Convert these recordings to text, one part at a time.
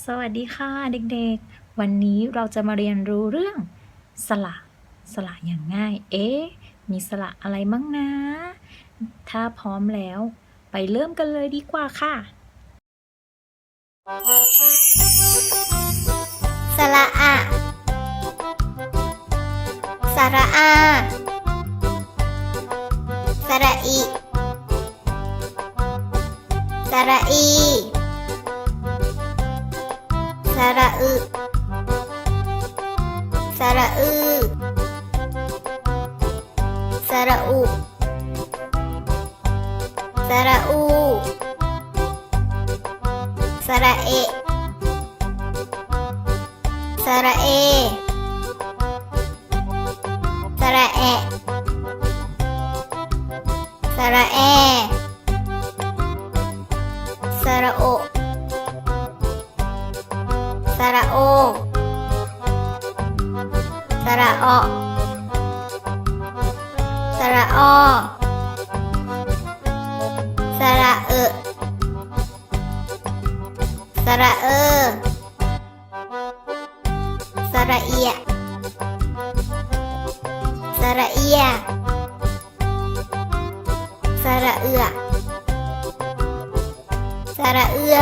สวัสดีค่ะเด็กๆ วันนี้เราจะมาเรียนรู้เรื่อง สระสระอย่างง่าย เอ๊ะ มีสระอะไรบ้างนะ ถ้าพร้อมแล้ว ไปเริ่มกันเลยดีกว่าค่ะ สระอะสระอา สระอิสระอี ระอึสระอือสระอุสระอูสระเอะสระเอสระแอะสระแอสระโอ ระโอ สระออสระออสระเออสระเออสระเอียสระเอียสระเอือสระเอือ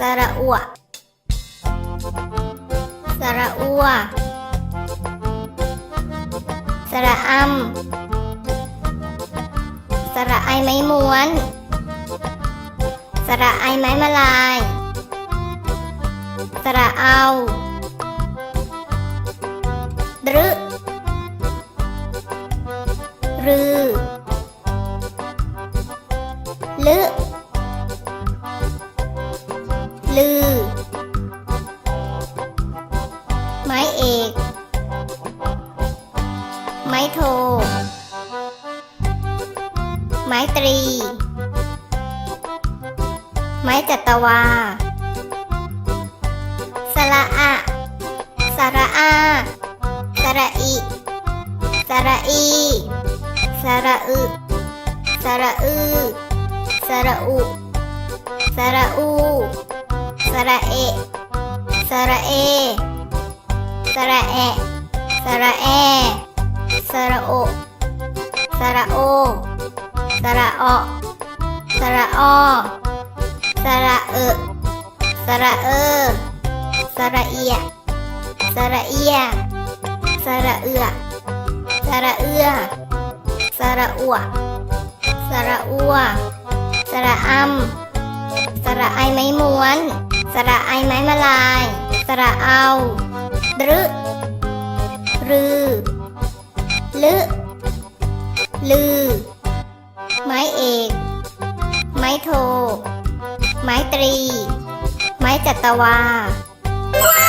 สระอัวสระอัวสระอำสระไอไม้ม้วน สระไอไม้มาลาย สระเอาดรึรือลึ ลือ ไม้เอก ไม้โท ไม้ตรี ไม้จัตวา สระอะสระอาสระอิสระอีสระอึสระอือสระอุสระอู ระเอ สระเอ สระแอ สระแอ สระโอ สระโอ สระออสระออสระเออสระเออ สระเอีย สระเอีย สระเอือ สระเอือ สระอัว สระอัว สระอำ สระไอไม้ม้วน สระไอไม้มาลาย สระเอาดรึรือ ลึลือ ไม้เอก ไม้โท ไม้ตรี ไม้จัตวา ว้า